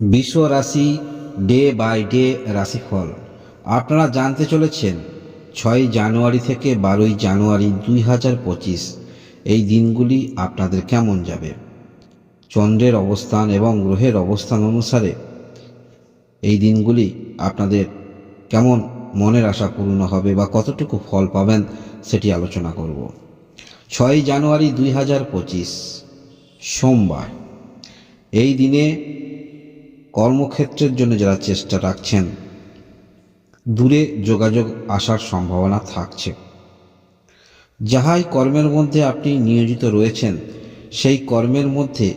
বিশ্ব রাশি day by day রাশিফল। আপনারা জানতে চলেছেন, ছয় জানুয়ারি থেকে বারোই জানুয়ারি দুই হাজার পঁচিশ, এই দিনগুলি আপনাদের কেমন যাবে? চন্দ্রের অবস্থান এবং গ্রহের অবস্থান অনুসারে এই দিনগুলি আপনাদের কেমন মনের আশা পূর্ণ হবে বা কতটুকু ফল পাবেন সেটি আলোচনা করব। ছয় জানুয়ারি দুই হাজার পঁচিশ, সোমবার। এই দিনে কর্মক্ষেত্রের জন্য যারা চেষ্টা রাখছেন, দূরে যোগাযোগ আসার সম্ভাবনা থাকছে। যাহাই কর্মের মধ্যে আপনি নিয়োজিত রয়েছেন, সেই কর্মের মধ্যে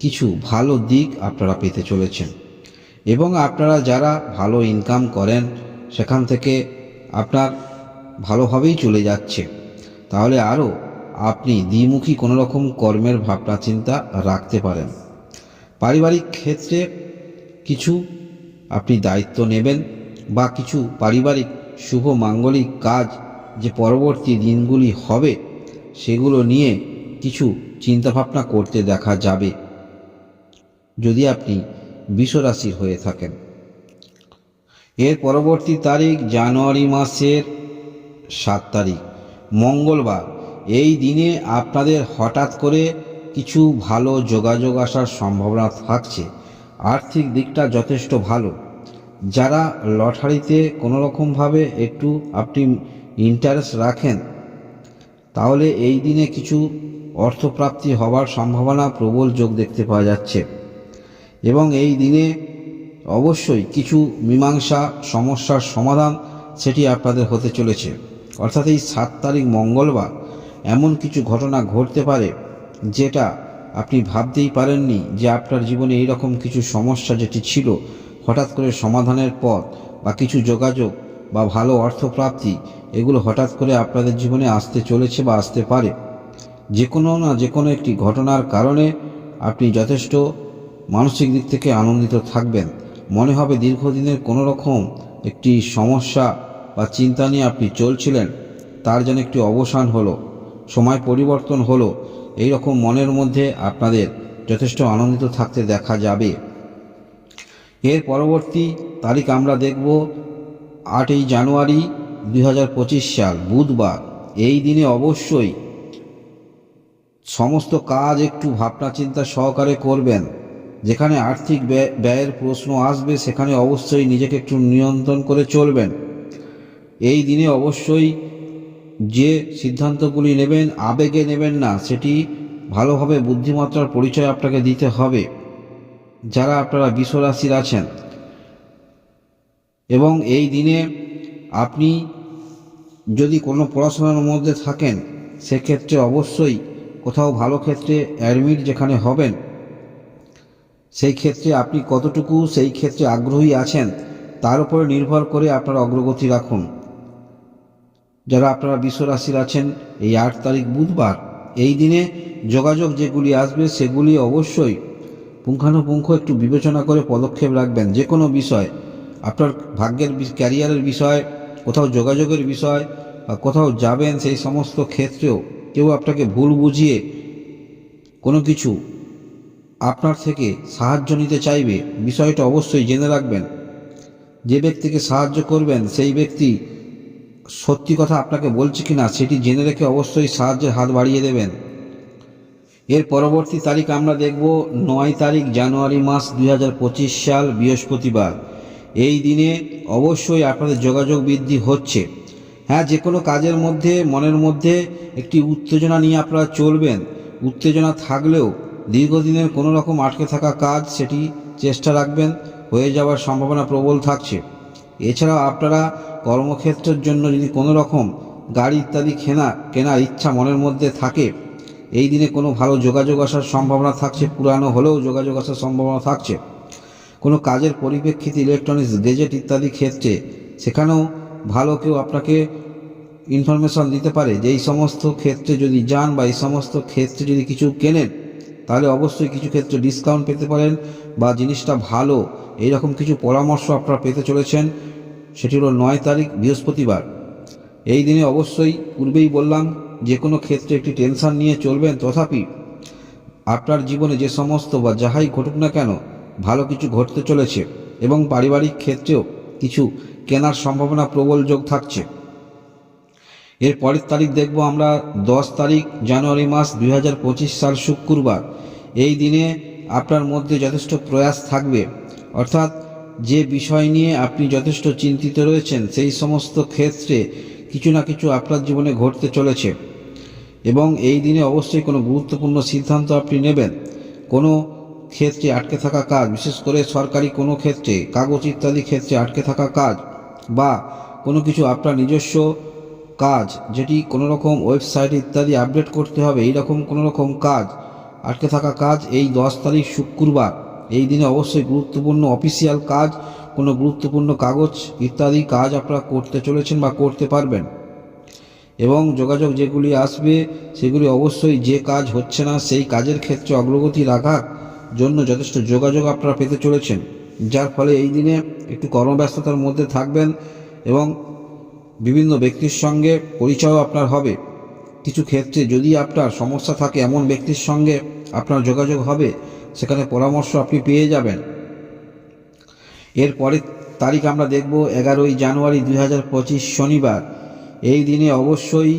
কিছু ভালো দিক আপনারা পেতে চলেছেন এবং আপনারা যারা ভালো ইনকাম করেন, সেখান থেকে আপনার ভালোভাবেই চলে যাচ্ছে। তাহলে আরও আপনি দ্বিমুখী কোনো রকম কর্মের ভাবনা চিন্তা রাখতে পারেন। পারিবারিক ক্ষেত্রে কিছু আপনি দায়িত্ব নেবেন বা কিছু পারিবারিক শুভ মাঙ্গলিক কাজ যে পরবর্তী দিনগুলি হবে, সেগুলো নিয়ে কিছু চিন্তাভাবনা করতে দেখা যাবে। যদি আপনি বিশ্বরাশির হয়ে থাকেন। এর পরবর্তী তারিখ জানুয়ারি মাসের সাত তারিখ। মঙ্গলবার। এই দিনে আপনাদের হঠাৎ করে কিছু ভালো যোগাযোগ আসার সম্ভাবনা থাকছে। আর্থিক দিকটা যথেষ্ট ভালো। যারা লটারিতে কোনো রকমভাবে একটু আপনি ইন্টারেস্ট রাখেন, তাহলে এই দিনে কিছু অর্থপ্রাপ্তি হওয়ার সম্ভাবনা প্রবল যোগ দেখতে পাওয়া যাচ্ছে। এবং এই দিনে অবশ্যই কিছু মীমাংসা সমস্যার সমাধান সেটি আপনাদের হতে চলেছে। অর্থাৎ এই সাত তারিখ মঙ্গলবার এমন কিছু ঘটনা ঘটতে পারে, যেটা আপনি ভাবতেই পারেননি যে আপনার জীবনে এই রকম কিছু সমস্যা যেটি ছিল, হঠাৎ করে সমাধানের পর বা কিছু যোগাযোগ বা ভালো অর্থপ্রাপ্তি, এগুলো হঠাৎ করে আপনাদের জীবনে আসতে চলেছে বা আসতে পারে। যে কোনো না যে কোনো একটি ঘটনার কারণে আপনি যথেষ্ট মানসিক দিক থেকে আনন্দিত থাকবেন। মনে হবে দীর্ঘদিনের কোনো রকম একটি সমস্যা বা চিন্তা নিয়ে আপনি চলছিলেন, তার যেন একটি অবসান হলো, সময় পরিবর্তন হলো এই রকম মনের মধ্যে আপনাদের যথেষ্ট আনন্দিত থাকতে দেখা যাবে। এর পরবর্তী তারিখ আমরা দেখব আটই জানুয়ারি দু হাজার পঁচিশ সাল, বুধবার। এই দিনে অবশ্যই সমস্ত কাজ একটু ভাবনা চিন্তা সহকারে করবেন। যেখানে আর্থিক ব্যয়- ব্যয়ের প্রশ্ন আসবে, সেখানে অবশ্যই নিজেকে একটু নিয়ন্ত্রণ করে চলবেন। এই দিনে অবশ্যই যে সিদ্ধান্তগুলি নেবেন, আবেগে নেবেন না, সেটি ভালোভাবে বুদ্ধিমাত্রার পরিচয় আপনাকে দিতে হবে, যারা আপনারা বিশ্বরাশির আছেন। এবং এই দিনে আপনি যদি কোনো পড়াশোনার মধ্যে থাকেন, সেক্ষেত্রে অবশ্যই কোথাও ভালো ক্ষেত্রে অ্যাডমিট যেখানে হবেন, সেই ক্ষেত্রে আপনি কতটুকু, সেই ক্ষেত্রে আগ্রহী আছেন, তার উপরে নির্ভর করে আপনার অগ্রগতি রাখুন। যারা আপনারা বিশ্বরাশির আছেন, এই আট তারিখ বুধবার, এই দিনে যোগাযোগ যেগুলি আসবে সেগুলি অবশ্যই পুঙ্খানুপুঙ্খ একটু বিবেচনা করে পদক্ষেপ রাখবেন। যে কোনো বিষয়, আপনার ভাগ্যের ক্যারিয়ারের বিষয়, কোথাও যোগাযোগের বিষয়, বা কোথাও যাবেন সেই সমস্ত ক্ষেত্রেও কেউ আপনাকে ভুল বুঝিয়ে কোনো কিছু আপনার থেকে সাহায্য নিতে চাইবে, বিষয়টা অবশ্যই জেনে রাখবেন। যে ব্যক্তিকে সাহায্য করবেন, সেই ব্যক্তি সত্যি কথা আপনাকে বলছে কি না সেটি জেনে রেখে অবশ্যই সাহায্যের হাত বাড়িয়ে দেবেন। এর পরবর্তী তারিখ আমরা দেখব নয় তারিখ জানুয়ারি মাস দু হাজার পঁচিশ সাল, বৃহস্পতিবার। এই দিনে অবশ্যই আপনাদের যোগাযোগ বৃদ্ধি হচ্ছে। হ্যাঁ যে কোনো কাজের মধ্যে, মনের মধ্যে একটি উত্তেজনা নিয়ে আপনারা চলবেন। উত্তেজনা থাকলেও দীর্ঘদিনের কোনো রকম আটকে থাকা কাজ, সেটি চেষ্টা রাখবেন। হয়ে যাওয়ার সম্ভাবনা প্রবল থাকছে। এছাড়াও আপনারা কর্মক্ষেত্রের জন্য যদি কোনো রকম গাড়ি ইত্যাদি কেনা, কেনার ইচ্ছা মনের মধ্যে থাকে, এই দিনে কোনো ভালো যোগাযোগ আসার সম্ভাবনা থাকছে, পুরানো হলেও যোগাযোগ আসার সম্ভাবনা থাকছে। কোনো কাজের পরিপ্রেক্ষিতে ইলেকট্রনিক্স গেজেট ইত্যাদি ক্ষেত্রে সেখানেও ভালো কেউ আপনাকে ইনফরমেশন দিতে পারে যে এই সমস্ত ক্ষেত্রে যদি যান বা এই সমস্ত ক্ষেত্রে যদি কিছু কেনেন, তাহলে অবশ্যই কিছু ক্ষেত্রে ডিসকাউন্ট পেতে পারেন বা জিনিসটা ভালো এই রকম কিছু পরামর্শ আপনারা পেতে চলেছেন, সেটি হলো নয় তারিখ, বৃহস্পতিবার। এই দিনে অবশ্যই পূর্বেই বললাম, যে কোনো ক্ষেত্রে একটি টেনশন নিয়ে চলবেন, তথাপি আপনার জীবনে যে সমস্ত বা যাহাই ঘটুক না কেন, ভালো কিছু ঘটতে চলেছে এবং পারিবারিক ক্ষেত্রেও কিছু কেনার সম্ভাবনা প্রবল যোগ থাকছে। এর পরের তারিখ দেখব আমরা, দশ তারিখ, জানুয়ারি মাস দু হাজার পঁচিশ সাল, শুক্রবার। এই দিনে আপনার মধ্যে যথেষ্ট প্রয়াস থাকবে। অর্থাৎ যে বিষয় নিয়ে আপনি যথেষ্ট চিন্তিত রয়েছেন, সেই সমস্ত ক্ষেত্রে কিছু না কিছু আপনার জীবনে ঘটতে চলেছে। এবং এই দিনে অবশ্যই কোনো গুরুত্বপূর্ণ সিদ্ধান্ত আপনি নেবেন। কোনো ক্ষেত্রে আটকে থাকা কাজ, বিশেষ করে সরকারি কোনো ক্ষেত্রে, কাগজ ইত্যাদি ক্ষেত্রে আটকে থাকা কাজ বা কোনো কিছু আপনার নিজস্ব কাজ, যেটি কোনো রকম ওয়েবসাইট ইত্যাদি আপডেট করতে হবে এই রকম কোনো রকম কাজ, আটকে থাকা কাজ এই দশ তারিখ শুক্রবার। এই দিনে অবশ্যই গুরুত্বপূর্ণ অফিসিয়াল কাজ, কোনো গুরুত্বপূর্ণ কাগজ ইত্যাদি কাজ আপনারা করতে চলেছেন বা করতে পারবেন। এবং যোগাযোগ যেগুলি আসবে, সেগুলি অবশ্যই যে কাজ হচ্ছে না, সেই কাজের ক্ষেত্রে অগ্রগতি রাখার জন্য যথেষ্ট যোগাযোগ আপনারা পেতে চলেছেন। যার ফলে এই দিনে একটু কর্মব্যস্ততার মধ্যে থাকবেন এবং বিভিন্ন ব্যক্তির সঙ্গে পরিচয়ও আপনার হবে। কিছু ক্ষেত্রে যদি আপনার সমস্যা থাকে, এমন ব্যক্তির সঙ্গে আপনার যোগাযোগ হবে সেখানে পরামর্শ আপনি পেয়ে যাবেন। এর পরের তারিখ আমরা দেখব, এগারোই জানুয়ারি দুই হাজার পঁচিশ শনিবার। এই দিনে অবশ্যই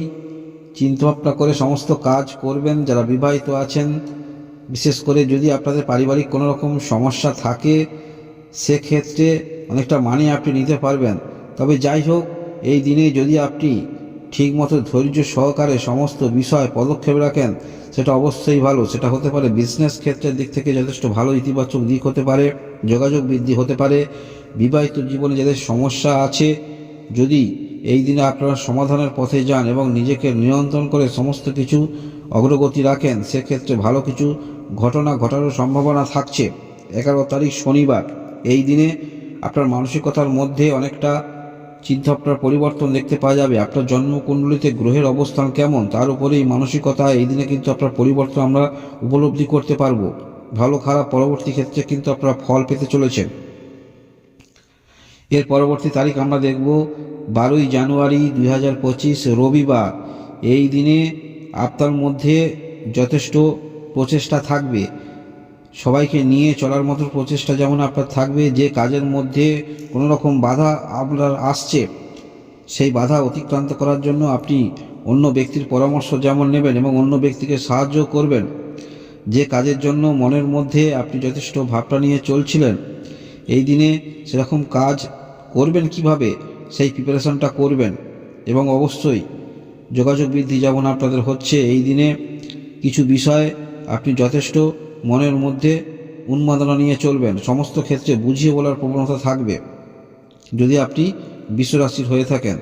চিন্তাভাবনা করে সমস্ত কাজ করবেন, যারা বিবাহিত আছেন। বিশেষ করে যদি আপনাদের পারিবারিক কোনো রকম সমস্যা থাকে, সেক্ষেত্রে অনেকটা মানি আপনি নিতে পারবেন। তবে যাই হোক, এই দিনে যদি আপনি ঠিকমতো ধৈর্য সহকারে সমস্ত বিষয় পদক্ষেপ রাখেন সেটা অবশ্যই ভালো। সেটা হতে পারে বিজনেস ক্ষেত্রের দিক থেকে যথেষ্ট ভালো ইতিবাচক দিক হতে পারে, যোগাযোগ বৃদ্ধি হতে পারে, বিবাহিত জীবনে যাদের সমস্যা আছে, যদি এই দিনে আপনারা সমাধানের পথে যান এবং নিজেকে নিয়ন্ত্রণ করে সমস্ত কিছু অগ্রগতি রাখেন, সেক্ষেত্রে ভালো কিছু ঘটনা ঘটানোর সম্ভাবনা থাকছে। এগারো তারিখ শনিবার। এই দিনে আপনার মানসিকতার মধ্যে অনেকটা চিন্তাভাবনার পরিবর্তন দেখতে পাওয়া যাবে। আপনার জন্মকুণ্ডলিতে গ্রহের অবস্থান কেমন? তার উপরেই মানসিকতা, এই দিনে কিন্তু আপনার পরিবর্তন আমরা উপলব্ধি করতে পারব। ভালো, খারাপ, পরবর্তী ক্ষেত্রে কিন্তু আপনারা ফল পেতে চলেছেন। এর পরবর্তী তারিখ আমরা দেখব বারোই জানুয়ারি দুই হাজার পঁচিশ, রবিবার। এই দিনে আপনার মধ্যে যথেষ্ট প্রচেষ্টা থাকবে। সবাইকে নিয়ে চলার মতো প্রচেষ্টা যেমন আপনার থাকবে, যে কাজের মধ্যে কোনো রকম বাধা আপনার আসছে, সেই বাধা অতিক্রান্ত করার জন্য আপনি অন্য ব্যক্তির পরামর্শ যেমন নেবেন এবং অন্য ব্যক্তিকে সাহায্য করবেন। যে কাজের জন্য মনের মধ্যে আপনি যথেষ্ট ভাবটা নিয়ে চলছিলেন, এই দিনে সেরকম কাজ করবেন কীভাবে, সেই প্রিপারেশনটা করবেন এবং অবশ্যই যোগাযোগ বৃদ্ধি যেমন আপনাদের হচ্ছে, এই দিনে কিছু বিষয় আপনি যথেষ্ট মনের মধ্যে উন্মাদনা নিয়ে চলবেন। সমস্ত ক্ষেত্রে বুঝিয়ে বলার প্রবণতা থাকবে, যদি আপনি বিশ্বরাশির হয়ে থাকেন।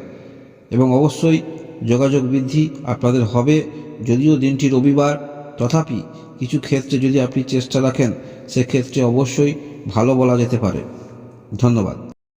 এবং অবশ্যই যোগাযোগ বৃদ্ধি আপনাদের হবে, যদিও দিনটি রবিবার। তথাপি কিছু ক্ষেত্রে যদি আপনি চেষ্টা রাখেন, সেক্ষেত্রে অবশ্যই ভালো বলা যেতে পারে। ধন্যবাদ।